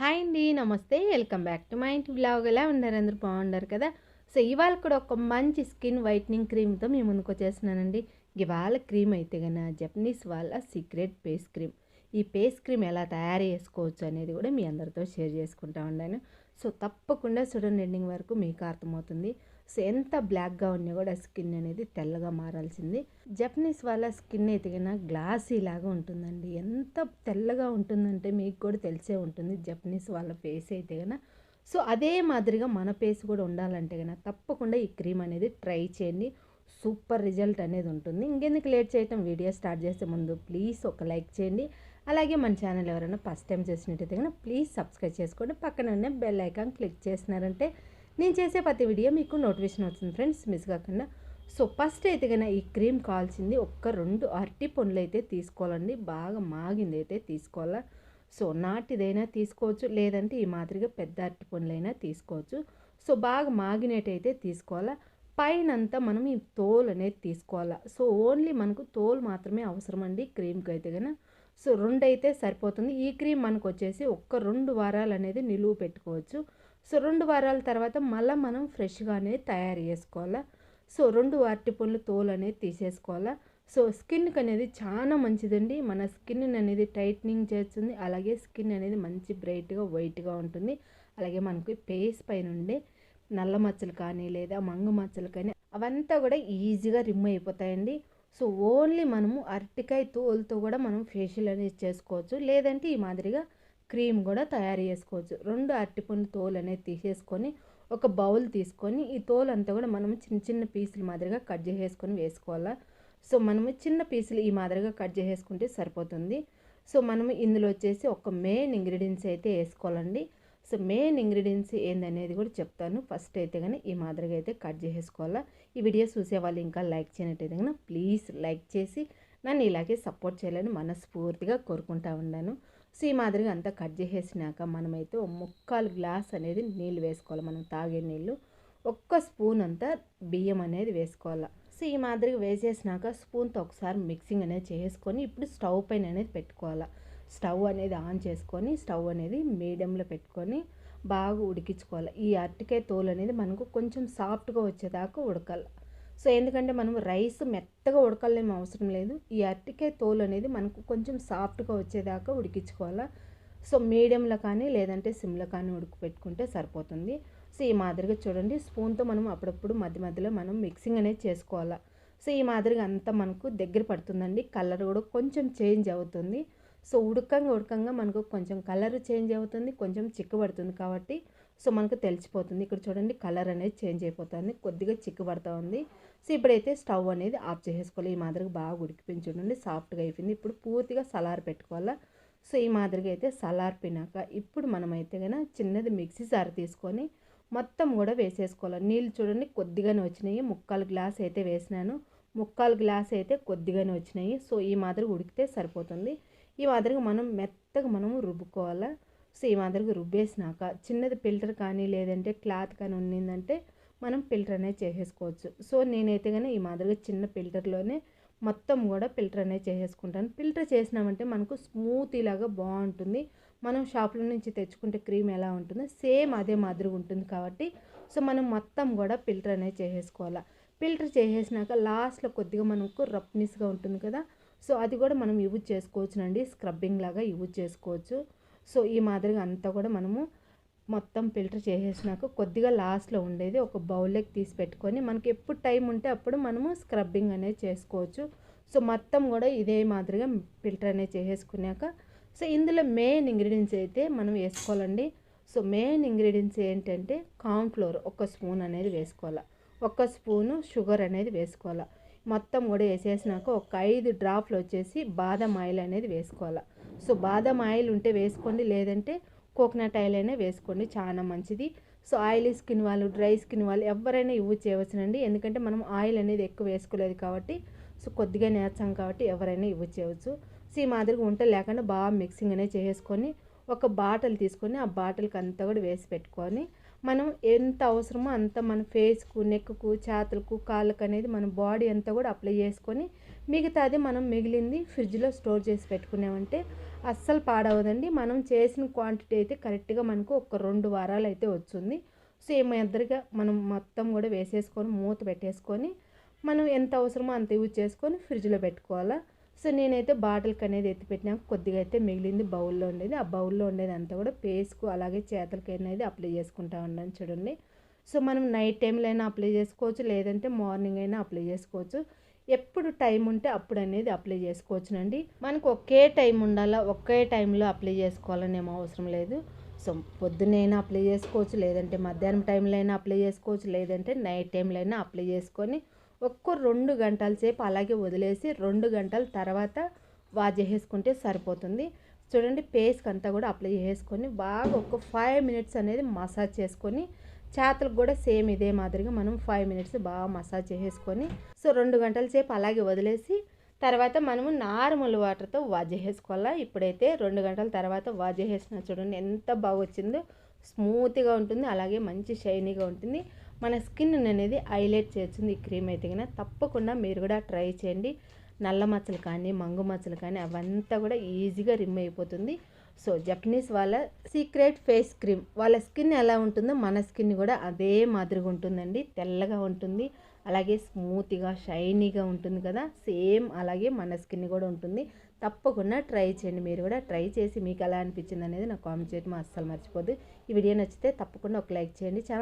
Hi అండి నమస్తే. Welcome back to మా ఇంటి బ్లాగ్. ఎలా ఉన్నారు? అందరూ బాగున్నారు కదా? సో ఇవాళ కూడా ఒక మంచి స్కిన్ వైట్నింగ్ క్రీమ్తో మేము ముందుకు వచ్చేస్తున్నానండి. ఇవాళ క్రీమ్ అయితే కన్నా జపనీస్ వాళ్ళ సీక్రెట్ ఫేస్ క్రీమ్. ఈ ఫేస్ క్రీమ్ ఎలా తయారు చేసుకోవచ్చు అనేది కూడా మీ అందరితో షేర్ చేసుకుంటా ఉన్నాను. సో తప్పకుండా చూడండి ఎండింగ్ వరకు మీకు అర్థమవుతుంది. సో ఎంత బ్లాక్గా ఉన్నా కూడా స్కిన్ అనేది తెల్లగా మారాల్సింది. జపనీస్ వాళ్ళ స్కిన్ అయితే కన్నా గ్లాసీ లాగా ఉంటుందండి. ఎంత తెల్లగా ఉంటుందంటే మీకు కూడా తెలిసే ఉంటుంది జపనీస్ వాళ్ళ ఫేస్ అయితే కన్నా సో అదే మాదిరిగా మన ఫేస్ కూడా ఉండాలంటే కన్నా తప్పకుండా ఈ క్రీమ్ అనేది ట్రై చేయండి. సూపర్ రిజల్ట్ అనేది ఉంటుంది. ఇంకెందుకు లేట్ చేయటం? వీడియో స్టార్ట్ చేసే ముందు ప్లీజ్ ఒక లైక్ చేయండి. అలాగే మన ఛానల్ ఎవరైనా ఫస్ట్ టైం చేసినట్టయితే కనుక ప్లీజ్ సబ్స్క్రైబ్ చేసుకోండి. పక్కన ఉన్న బెల్ ఐకాన్ క్లిక్ చేసినారంటే నేను చేసే ప్రతి వీడియో మీకు నోటిఫికేషన్ వస్తుంది ఫ్రెండ్స్ మిస్ కాకుండా. సో ఫస్ట్ అయితే కన్నా ఈ క్రీమ్ కావాల్సింది ఒక్క రెండు అరటి పండ్లు అయితే తీసుకోవాలండి. బాగా మాగింది అయితే తీసుకోవాలా? సో నాటిదైనా తీసుకోవచ్చు. లేదంటే ఈ మాదిరిగా పెద్ద అరటి పండ్లైనా తీసుకోవచ్చు. సో బాగా మాగినట్టయితే తీసుకోవాలా? పైనంతా మనం ఈ తోలు అనేది తీసుకోవాలా? సో ఓన్లీ మనకు తోలు మాత్రమే అవసరం అండి క్రీమ్కి అయితే కన్నా సో రెండు అయితే సరిపోతుంది. ఈ క్రీమ్ మనకు వచ్చేసి ఒక్క రెండు వారాలు అనేది నిలువ పెట్టుకోవచ్చు. సో రెండు వారాల తర్వాత మళ్ళీ మనం ఫ్రెష్గా అనేది తయారు చేసుకోవాలా? సో రెండు అరటిపండ్లు తోలు అనేది తీసేసుకోవాలా? సో స్కిన్కి అనేది చాలా మంచిదండి. మన స్కిన్ అనేది టైట్నింగ్ చేస్తుంది. అలాగే స్కిన్ అనేది మంచి బ్రైట్గా వైట్గా ఉంటుంది. అలాగే మనకి ఫేస్ పైన ఉండే నల్ల మచ్చలు కానీ లేదా మంగు మచ్చలు కానీ అవంతా కూడా ఈజీగా రిమూవ్ అయిపోతాయండి. సో ఓన్లీ మనము అరటికాయ తోలుతో కూడా మనం ఫేషియల్ అనేది చేసుకోవచ్చు. లేదంటే ఈ మాదిరిగా క్రీమ్ కూడా తయారు చేసుకోవచ్చు. రెండు అరటిపండు తోలు అనేది తీసేసుకొని ఒక బౌల్ తీసుకొని ఈ తోలు అంతా కూడా మనం చిన్న చిన్న పీసులు మాదిరిగా కట్ చేసేసుకొని వేసుకోవాలా? సో మనము చిన్న పీసులు ఈ మాదిరిగా కట్ చేసేసుకుంటే సరిపోతుంది. సో మనము ఇందులో వచ్చేసి ఒక మెయిన్ ఇంగ్రీడియంట్స్ అయితే వేసుకోవాలండి. సో మెయిన్ ఇంగ్రీడియంట్స్ ఏందనేది కూడా చెప్తాను. ఫస్ట్ అయితే కానీ ఈ మాదిరిగా అయితే కట్ చేసేసుకోవాలా? ఈ వీడియో చూసే వాళ్ళు ఇంకా లైక్ చేయనట్టయితే కనుక ప్లీజ్ లైక్ చేసి నన్ను ఇలాగే సపోర్ట్ చేయాలని మనస్ఫూర్తిగా కోరుకుంటా ఉన్నాను. సో ఈ మాదిరిగా అంతా కట్ చేసేసినాక మనమైతే ముక్కాలు గ్లాస్ అనేది నీళ్ళు వేసుకోవాలి. మనం తాగే నీళ్ళు ఒక్క స్పూన్ అంతా బియ్యం అనేది వేసుకోవాలి. సో ఈ మాదిరిగా వేసేసినాక స్పూన్తో ఒకసారి మిక్సింగ్ అనేది చేసుకొని ఇప్పుడు స్టవ్ పైన అనేది పెట్టుకోవాలి. స్టవ్ అనేది ఆన్ చేసుకొని స్టవ్ అనేది మీడియంలో పెట్టుకొని బాగా ఉడికించుకోవాలి. ఈ అరటికాయ తోలు అనేది మనకు కొంచెం సాఫ్ట్గా వచ్చేదాకా ఉడకాలి. సో ఎందుకంటే మనం రైస్ మెత్తగా ఉడకాలేమో అవసరం లేదు. ఈ అరటికాయ తోలు అనేది మనకు కొంచెం సాఫ్ట్గా వచ్చేదాకా ఉడికించుకోవాలా. సో మీడియంలో కానీ లేదంటే సిమ్లో కానీ ఉడికిపెట్టుకుంటే సరిపోతుంది. సో ఈ మాదిరిగా చూడండి స్పూన్తో మనం అప్పుడప్పుడు మధ్య మధ్యలో మనం మిక్సింగ్ అనేది చేసుకోవాలా. సో ఈ మాదిరిగా అంతా మనకు దగ్గర పడుతుందండి. కలర్ కూడా కొంచెం చేంజ్ అవుతుంది. సో ఉడకంగా ఉడకంగా మనకు కొంచెం కలర్ చేంజ్ అవుతుంది కొంచెం చిక్కబడుతుంది కాబట్టి సో మనకు తెలిసిపోతుంది. ఇక్కడ చూడండి కలర్ అనేది చేంజ్ అయిపోతుంది. కొద్దిగా చిక్కుబడుతూ ఉంది. సో ఇప్పుడైతే స్టవ్ అనేది ఆఫ్ చేసేసుకోవాలి. ఈ మాదిరిగా బాగా ఉడికిపించి సాఫ్ట్గా అయిపోయింది. ఇప్పుడు పూర్తిగా సలార్ పెట్టుకోవాలా? సో ఈ మాదిరిగా అయితే సలార్పినాక ఇప్పుడు మనమైతే కనుక చిన్నది మిక్సీ జార్ తీసుకొని మొత్తం కూడా వేసేసుకోవాలి? నీళ్ళు చూడండి కొద్దిగానే వచ్చినాయి. ముక్కాలు గ్లాస్ అయితే వేసినాను. ముక్కాలు గ్లాస్ అయితే కొద్దిగానే వచ్చినాయి. సో ఈ మాదిరిగా ఉడికితే సరిపోతుంది. ఈ మాదిరిగా మనం మెత్తగా మనము రుబ్బుకోవాలా? సో ఈ మాదిరిగా రుబ్బేసినాక చిన్నది ఫిల్టర్ కానీ లేదంటే క్లాత్ కానీ ఉన్నిందంటే మనం ఫిల్టర్ అనేది చేసేసుకోవచ్చు. సో నేనైతే కానీ ఈ మాదిరిగా చిన్న ఫిల్టర్లోనే మొత్తం కూడా ఫిల్టర్ అనేది చేసేసుకుంటాను. ఫిల్టర్ చేసినామంటే మనకు స్మూత్ ఇలాగా బాగుంటుంది. మనం షాప్లో నుంచి తెచ్చుకుంటే క్రీమ్ ఎలా ఉంటుందో సేమ్ అదే మాదిరిగా ఉంటుంది కాబట్టి సో మనం మొత్తం కూడా ఫిల్టర్ అనేది చేసేసుకోవాలా. ఫిల్టర్ చేసేసినాక లాస్ట్లో కొద్దిగా మనకు రఫ్నెస్గా ఉంటుంది కదా సో అది కూడా మనం యూజ్ చేసుకోవచ్చునండి. స్క్రబ్బింగ్ లాగా యూజ్ చేసుకోవచ్చు. సో ఈ మాదిరిగా అంతా కూడా మనము మొత్తం ఫిల్టర్ చేసేసినాక కొద్దిగా లాస్ట్లో ఉండేది ఒక బౌల్లోకి తీసి పెట్టుకొని మనకి ఎప్పుడు టైం ఉంటే అప్పుడు మనము స్క్రబ్బింగ్ అనేది చేసుకోవచ్చు. సో మొత్తం కూడా ఇదే మాదిరిగా ఫిల్టర్ అనేది చేసేసుకున్నాక సో ఇందులో మెయిన్ ఇంగ్రీడియంట్స్ అయితే మనం వేసుకోవాలండి. సో మెయిన్ ఇంగ్రీడియంట్స్ ఏంటంటే కార్న్ఫ్లోర్ ఒక స్పూన్ అనేది వేసుకోవాలి. ఒక స్పూను షుగర్ అనేది వేసుకోవాలి. మొత్తం కూడా వేసేసినాక ఒక ఐదు డ్రాప్లు వచ్చేసి బాదం ఆయిల్ అనేది వేసుకోవాలి. సో బాదం ఆయిల్ ఉంటే వేసుకోండి లేదంటే కోకోనట్ ఆయిల్ అయినా వేసుకోండి చాలా మంచిది. సో ఆయిలీ స్కిన్ వాళ్ళు డ్రై స్కిన్ వాళ్ళు ఎవరైనా యూజ్ చేయవచ్చునండి. ఎందుకంటే మనం ఆయిల్ అనేది ఎక్కువ వేసుకోలేదు కాబట్టి సో కొద్దిగా నేర్చాం కాబట్టి ఎవరైనా యూజ్ చేయవచ్చు. సో ఈ మాదిరిగా ఉంటే లేకుండా బాగా మిక్సింగ్ అనేది చేసుకొని ఒక బాటిల్ తీసుకొని ఆ బాటిల్కి అంతా కూడా వేసి పెట్టుకొని మనం ఎంత అవసరమో అంత మన ఫేస్కు నెక్కు చేతులకు కాళ్ళకు అనేది మన బాడీ అంతా కూడా అప్లై చేసుకొని మిగతాది మనం మిగిలింది ఫ్రిడ్జ్లో స్టోర్ చేసి పెట్టుకున్నామంటే అస్సలు పాడవదండి. మనం చేసిన క్వాంటిటీ అయితే కరెక్ట్గా మనకు ఒక రెండు వారాలు అయితే వచ్చింది. సో ఏమైద్దరిగా మనం మొత్తం కూడా వేసేసుకొని మూత పెట్టేసుకొని మనం ఎంత అవసరమో అంత యూజ్ చేసుకొని ఫ్రిడ్జ్లో పెట్టుకోవాలా. సో నేనైతే బాటిల్కి అనేది ఎత్తి పెట్టినాక కొద్దిగా అయితే మిగిలింది బౌల్లో ఉండేది. ఆ బౌల్లో ఉండేది అంతా కూడా పేస్కు అలాగే చేతులకి అనేది అప్లై చేసుకుంటా ఉన్నాను చూడండి. సో మనం నైట్ టైంలో అయినా అప్లై చేసుకోవచ్చు లేదంటే మార్నింగ్ అయినా అప్లై చేసుకోవచ్చు. ఎప్పుడు టైం ఉంటే అప్పుడు అనేది అప్లై చేసుకోవచ్చునండి. మనకు ఒకే టైం ఉండాలా ఒకే టైంలో అప్లై చేసుకోవాలని ఏమో అవసరం లేదు. సో పొద్దునైనా అప్లై చేసుకోవచ్చు లేదంటే మధ్యాహ్నం టైంలో అయినా అప్లై చేసుకోవచ్చు లేదంటే నైట్ టైంలో అయినా అప్లై చేసుకొని ఒక్క రెండు గంటల సేపు అలాగే వదిలేసి రెండు గంటల తర్వాత వాష్ చేసేసుకుంటే సరిపోతుంది. చూడండి పేస్కి అంతా కూడా అప్లై చేసుకొని బాగా ఒక ఫైవ్ మినిట్స్ అనేది మసాజ్ చేసుకొని చేతులకు కూడా సేమ్ ఇదే మాదిరిగా మనం ఫైవ్ మినిట్స్ బాగా మసాజ్ చేసేసుకొని సో రెండు గంటల సేపు అలాగే వదిలేసి తర్వాత మనము నార్మల్ వాటర్తో వాజ్ చేసేసుకోవాలా? ఇప్పుడైతే రెండు గంటల తర్వాత వాజ్ చేసిన చూడండి ఎంత బాగా వచ్చిందో స్మూత్గా ఉంటుంది అలాగే మంచి షైనీగా ఉంటుంది. మన స్కిన్ అనేది హైలైట్ చేస్తుంది ఈ క్రీమ్ అయితే కనుక. తప్పకుండా మీరు కూడా ట్రై చేయండి. నల్ల మచ్చలు కానీ మంగు మచ్చలు కానీ అవంతా కూడా ఈజీగా రిమ్ అయిపోతుంది. సో జపనీస్ వాళ్ళ సీక్రెట్ ఫేస్ క్రీమ్ వాళ్ళ స్కిన్ ఎలా ఉంటుందో మన స్కిన్ కూడా అదే మాదిరిగా ఉంటుందండి. తెల్లగా ఉంటుంది. అలాగే స్మూత్గా షైనీగా ఉంటుంది కదా. సేమ్ అలాగే మన స్కిన్ కూడా ఉంటుంది. తప్పకుండా ట్రై చేయండి. మీరు కూడా ట్రై చేసి మీకు ఎలా అనిపించింది అనేది నాకు కామెంట్ చేయడం అస్సలు మర్చిపోదు ఈ వీడియో నచ్చితే తప్పకుండా ఒక లైక్ చేయండి. ఛానల్